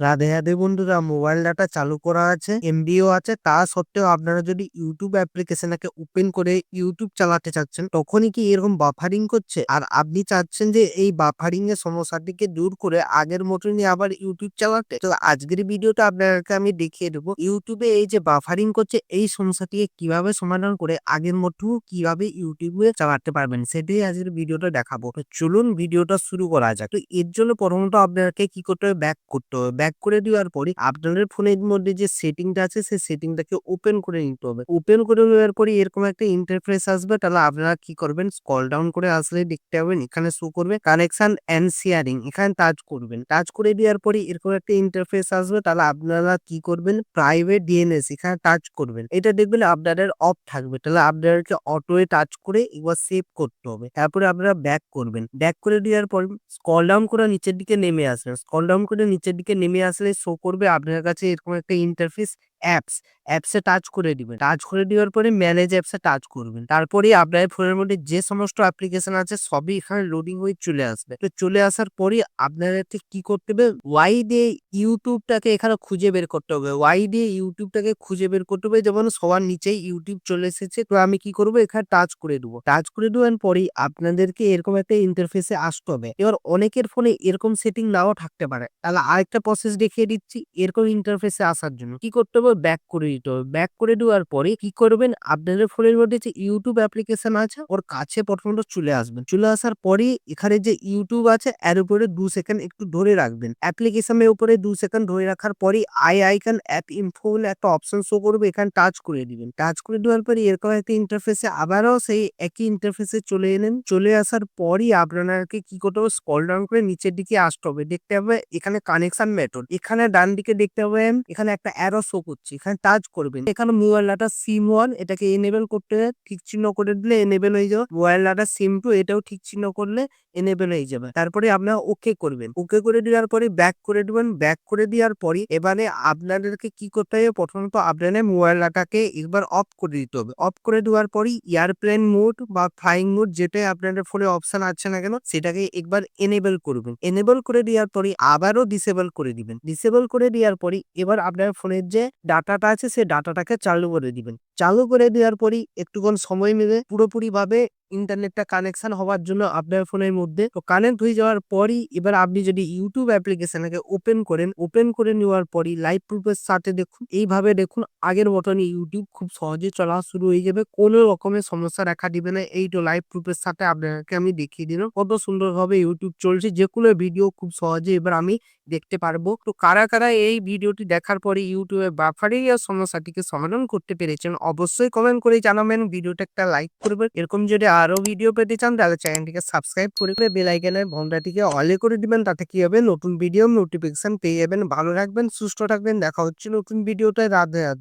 রাধে রাধে বন্ধুরা mobile data চালু করা আছে এমবিও আছে, তা সত্ত্বেও আপনারা যদি ইউটিউব অ্যাপ্লিকেশনটাকে ওপেন করে ইউটিউব চালাতে চাচ্ছেন, তখনই কি এরকম বাফারিং করছে? আর আপনি চাচ্ছেন যে এই বাফারিং এর সমস্যাটিকে দূর করে আগের মতনই আবার ইউটিউব চালাতে? তো আজকের ভিডিওটা আপনাদেরকে আমি দেখিয়ে দেবো ইউটিউবে এই যে বাফারিং করছে, এই সমস্যাটিকে কীভাবে সমাধান করে আগের মতো কীভাবে ইউটিউবে চালাতে পারবেন, সেটাই আজকের ভিডিওটা দেখাবো। চলুন ভিডিওটা শুরু করা যাক। তো এর জন্য প্রথমত আপনাকে কি করতে হবে? ব্যাক করতে হবে। ব্যাক করে দেওয়ার পরে আপনাদের ফোনের মধ্যে যে সেটিংটা আছে, সেই সেটিংটাকে ওপেন করে নিতে হবে। ওপেন করে নেওয়ার পরে এরকম একটা ইন্টারফেস আসবে, তাহলে আপনারা কি করবেন? স্কল ডাউন করে আসলে দেখতে পাবেন, এখানে শো করবে কানেকশন অ্যান্ড শেয়ারিং এখানে টাচ করবেন। টাচ করে দেওয়ার পরে এরকম একটা ইন্টারফেস আসবে, তাহলে আপনারা কি করবেন? প্রাইভেট ডিএনএস এখানে টাচ করবেন। এটা দেখবেন আপনাদের অফ থাকবে, তাহলে আপনাদেরকে অটোয়ে টাচ করে একবার সেভ করতে হবে। তারপরে আপনারা ব্যাক করবেন। ব্যাক করে দেওয়ার পর স্কল ডাউন করে নিচের দিকে নেমে আসবেন। স্কল ডাউন করে নিচের দিকে নেমে আসলে শো করবে আপনার কাছে এরকম একটা ইন্টারফেস অ্যাপস অ্যাপসে টাচ করে দিবেন। টাচ করে দেওয়ার পরে ম্যানেজ অ্যাপসে টাচ করবেন। তারপরে আপনার ফোনের মধ্যে যে সমস্ত অ্যাপ্লিকেশন আছে সবই এখানে লোডিং হয়ে চলে আসবে। তো চলে আসার পরে আপনাদেরকে কি করতে হবে? ওয়াই দিয়ে ইউটিউবটাকে এখানে খুঁজে বের করতে হবে। ওয়াই দিয়ে ইউটিউবটাকে খুঁজে বের করতে হবে? যেমন সবার নিচেই ইউটিউব চলে এসেছে। তো আমি কি করব? এখানে টাচ করে দেবো। টাচ করে দেওয়ার পরেই আপনাদেরকে এরকম একটা ইন্টারফেসে আসতে হবে। এবার অনেকের ফোনে এরকম সেটিং নাও থাকতে পারে। তাহলে আরেকটা প্রসেস দেখিয়ে দিচ্ছি। এরকম ইন্টারফেসে আসার জন্য। কি করতে হবে? ব্যাক করে হবে ব্যাক করে দেওয়ার পরে কি করবেন? আপনাদের ফোনের মধ্যে যে ইউটিউব অ্যাপ্লিকেশন আছে, ওর কাছে প্রথমত চলে আসবেন। চলে আসার পরে এখানে যে ইউটিউব আছে, এর উপরে দু সেকেন্ড একটু ধরে রাখবেন। অ্যাপ্লিকেশনের উপরে দু সেকেন্ড ধরে রাখার পরে আই আইকন অ্যাপ ইনফো বলে একটা অপশন শো করবে, এখানে টাচ করে দিবেন। টাচ করে দেওয়ার পরে এরকম একটা ইন্টারফেসে আবারও সেই একই ইন্টারফেসে চলে এলেন। চলে আসার পরই আপনাদেরকে কি করতে হবে? স্কল ডাউন করে নিচের দিকে আসতে হবে। দেখতে হবে এখানে কানেকশন মেথড এখানে ডান দিকে দেখতে হবে, এখানে একটা অ্যারো শো করছে। এখানে টাচ করবেন। এখানে মোবাইল ডাটা সিম ওয়ান এটাকে এনেবেল করতে ঠিক চিহ্ন করে দিলে এনেবেল হয়ে যাবে। মোবাইল ডাটা সিম টু এটাও ঠিক চিহ্ন করলে এনেবেল হয়ে যাবে। তারপরে আপনার ওকে করবেন। ওকে করে দেওয়ার পরে ব্যাক করে দেবেন। ব্যাক করে দেওয়ার পরে এবারে আপনাদেরকে কি করতে হবে? প্রথমত আপনাদের মোবাইল ডাটাকে একবার অফ করে দিতে হবে। অফ করে দেওয়ার পরই এয়ারপ্লেন মোড বা ফ্লাইং মোড যেটাই আপনাদের ফোনে অপশন আছে না কেন, সেটাকে একবার এনেবেল করবেন। এনেবেল করে দেওয়ার পরে আবারও ডিসেবল করে দিবেন। ডিসেবল করে দেওয়ার পরে এবার আপনার ফোনের যে ডাটাটা আছে সেই ডাটাটাকে চালু করে দিবেন। চালু করে দেওয়ার পরই একটুক্ষণ সময় নেবে পুরোপুরি ভাবে ইন্টারনেটটা কানেকশন হওয়ার জন্য আপনার ফোনের মধ্যে। তো কানেক্ট হয়ে যাওয়ার পরই এবার আপনি যদি ইউটিউব অ্যাপ্লিকেশনকে ওপেন করেন ওপেন করে নেওয়ার পরই লাইভ প্রুফের সাথে দেখুন। এইভাবে দেখুন, আগের মতনই ইউটিউব খুব সহজে চলা শুরু হয়ে যাবে। কোনো রকমের সমস্যা দেখা দিবে না। এই তো লাইভ প্রুফের সাথে আপনাকে আমি দেখিয়ে দিলাম কত সুন্দরভাবে ইউটিউব চলছে। যে কোনো ভিডিও খুব সহজে এবার আমি দেখতে পারব। তো কারা কারা এই ভিডিওটি দেখার পরে ইউটিউবে বাফারিং সমস্যাটিকে সমাধান করতে পেরেছেন, অবশ্যই কমেন্ট করে জানাবেন। ভিডিওটা একটা লাইক করবেন। এরকম যদি আরও ভিডিও পেতে চান, তাহলে চ্যানেলটিকে সাবস্ক্রাইব করে বেল আইকনের ঘন্টাটিকে অলে করে দিবেন, তাতে কি হবে? নতুন ভিডিও নোটিফিকেশন পেয়ে যাবেন। ভালো রাখবেন সুস্থ থাকবেন, দেখা হচ্ছে নতুন ভিডিওতে রাধে রাধে।